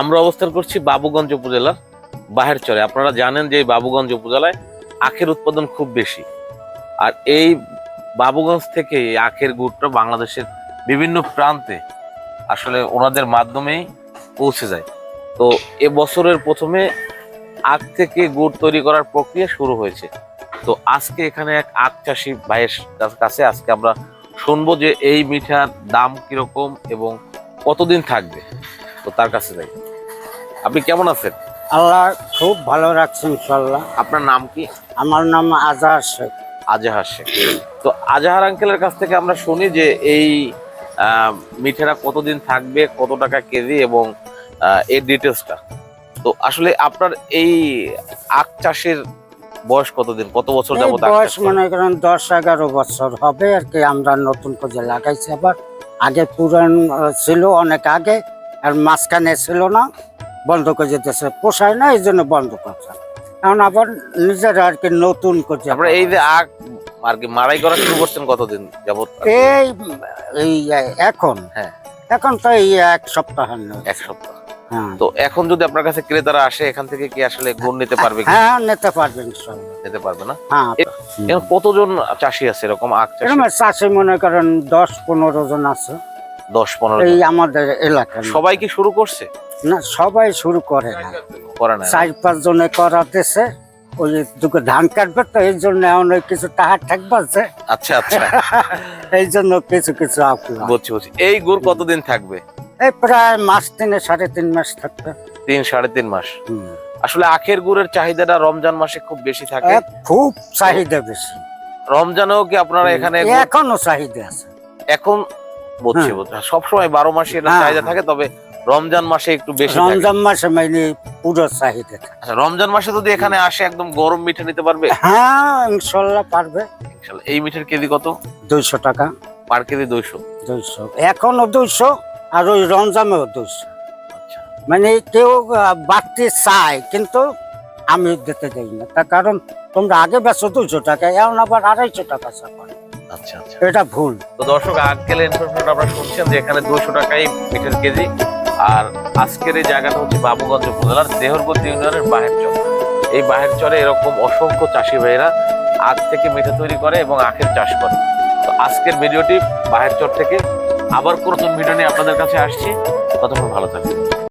আমরা অবস্থান করছি বাবুগঞ্জ উপজেলার বাহের চরে। আপনারা জানেন যে বাবুগঞ্জ উপজেলায় আখের উৎপাদন খুব বেশি। আর এই বাবুগঞ্জ থেকে আখের গুড়টা বাংলাদেশের বিভিন্ন প্রান্তে আসলে ওনাদের মাধ্যমেই পৌঁছে যায়। তো এ বছরের প্রথমে আখ থেকে গুড় তৈরি করার প্রক্রিয়া শুরু হয়েছে। তো আজকে এখানে এক আখ চাষি ভাইয়ের কাছে আজকে আমরা শুনব যে এই মিঠার দাম কীরকম এবং কতদিন থাকবে? তো তার কাছে যাই। আপনি কেমন আছেন? আল্লাহ খুব ভালো রাখছে ইনশাল্লাহ আপনার নাম কি? আমার নাম আজার শেখ। আজাহার শেখ। তো আজাহার আঙ্কেলের কাছ থেকে আমরা শুনি যে এই মিঠাটা কতদিন থাকবে কত টাকা কেজি এবং এর ডিটেলসটা তো আসলে আপনার এই আখ চাষের বয়স কতদিন? কত বছর যাবত বয়স? মনে করেন দশ এগারো বছর হবে আর কি আমরা নতুন করে লাগাইছি আবার। আগে পুরান ছিল অনেক আগে আর মাঝখানে ছিল না বন্ধ করে যেতেছে পোষায় না এই জন্য বন্ধ করছে। এখন আবার নিজেরা আর কি নতুন করে আপনারা এই যে আখ আর কি মারাই করা শুরু করছেন কতদিন যাবত? এই এই এখন? হ্যাঁ। এখন তো এই এক সপ্তাহ এক সপ্তাহ। তো এখন যদি আপনার কাছে ক্রেতারা আসে এখান থেকে কি আসলে গুণ নিতে পারবে হ্যাঁ নিতে ইনশাল্লাহ। নিতে পারবে না? হ্যাঁ এখন কতজন চাষি আছে এরকম আখ চাষি মনে করেন দশ পনেরো জন আছে। দশ পনেরো এই আমাদের এলাকায় সবাই কি শুরু করছে? না সবাই শুরু করে না। করে না। চার পাঁচ জনে করাতেছে ওই দুটো ধান কাটবে তো এই জন্য ওই কিছু টাকা থাকবে আছে আচ্ছা আচ্ছা। এই জন্য কিছু কিছু বুঝছি বুঝছি। এই গুড় কতদিন থাকবে? এই প্রায় মাস তিনে সাড়ে তিন মাস থাকবে। তিন সাড়ে তিন মাস? আসলে আখের গুড়ের চাহিদাটা রমজান মাসে খুব বেশি থাকে। খুব চাহিদা বেশি। রমজানেও কি আপনারা এখানে এখনও চাহিদা আছে। এখন বুঝছি হ্যাঁ। সবসময় বারো মাসে এটা হ্যাঁ, চাহিদা হ্যাঁ। থাকে তবে রমজান মাসে একটু বেশি রমজান মাসে মানে পুরো চাহিদা আচ্ছা, রমজান মাসে যদি এখানে আসে একদম গরম মিঠে নিতে পারবে? হ্যাঁ ইনশাল্লাহ পারবে। ইনশাল্লাহ। এই মিঠের কেজি কত? দুইশো টাকা। পার কেজি দুইশো। দুইশো। এখনও দুইশো। আর ওই রমজামেও দুইশো আচ্ছা। মানে কেউ বাড়তি চায় কিন্তু আমি দিতে দেই না। তার কারণ তোমরা আগে বেচো দুশো টাকা এখন আবার আড়াইশো টাকা চাপায় আচ্ছা আচ্ছা। এটা ভুল। তো দর্শক আজকের ইনফরমেশন আপনারা শুনছেন যে এখানে দুশো টাকাই মিটার কেজি। আর আজকের এই জায়গাটা হচ্ছে বাবুগঞ্জ উপজেলার দেহরগঞ্জ ইউনিয়নের বাহের চর এই বাহের চরে এরকম অসংখ্য চাষি ভাইরা আখ থেকে মিঠা তৈরি করে এবং আখের চাষ করে। তো আজকের ভিডিওটি বাহের চর থেকে আবার প্রথম ভিডিও নিয়ে আপনাদের কাছে আসছি। ততক্ষণ ভালো থাকবেন।